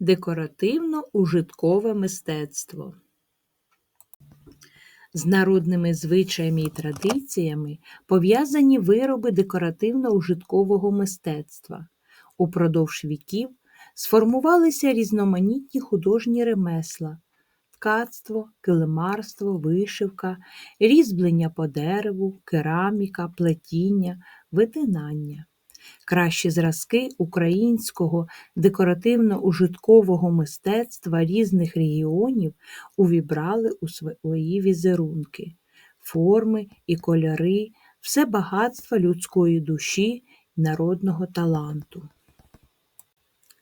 Декоративно-ужиткове мистецтво. З народними звичаями і традиціями пов'язані вироби декоративно-ужиткового мистецтва. Упродовж віків сформувалися різноманітні художні ремесла, ткацтво, килимарство, вишивка, різьблення по дереву, кераміка, плетіння, витинання. Кращі зразки українського декоративно-ужиткового мистецтва різних регіонів увібрали у свої візерунки, форми і кольори, все багатство людської душі народного таланту.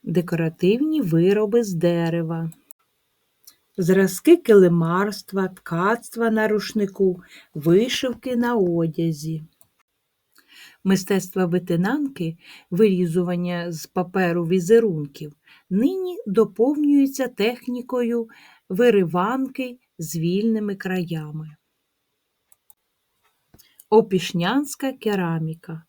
Декоративні вироби з дерева. Зразки килимарства, ткацтва на рушнику, вишивки на одязі. Мистецтво витинанки, вирізування з паперу візерунків, нині доповнюється технікою вириванки з вільними краями. Опішнянська кераміка.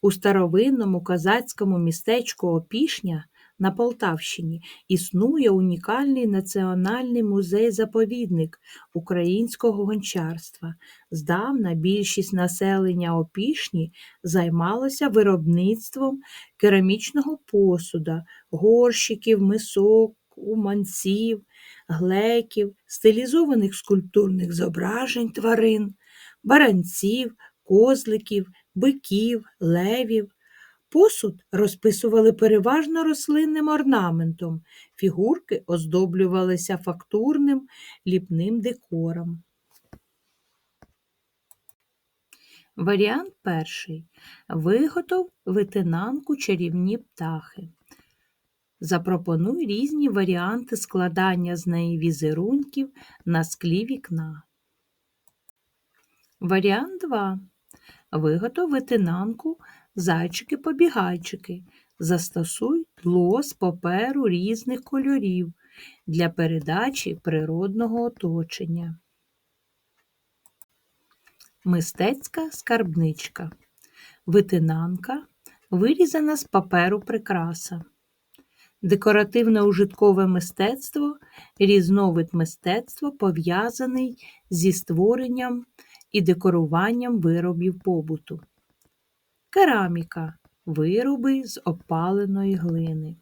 У старовинному козацькому містечку Опішня на Полтавщині існує унікальний національний музей-заповідник українського гончарства. Здавна більшість населення Опішні займалося виробництвом керамічного посуда, горщиків, мисок, уманців, глеків, стилізованих скульптурних зображень тварин, баранців, козликів, биків, левів. Посуд розписували переважно рослинним орнаментом, фігурки оздоблювалися фактурним ліпним декором. Варіант перший. Виготов витинанку чарівні птахи. Запропонуй різні варіанти складання з неї візерунків на склі вікна. Варіант 2. Виготов витинанку зайчики-побігайчики. Застосуй тло з паперу різних кольорів для передачі природного оточення. Мистецька скарбничка. Витинанка вирізана з паперу прикраса. Декоративно-ужиткове мистецтво різновид мистецтва пов'язаний зі створенням і декоруванням виробів побуту. Кераміка вироби з опаленої глини.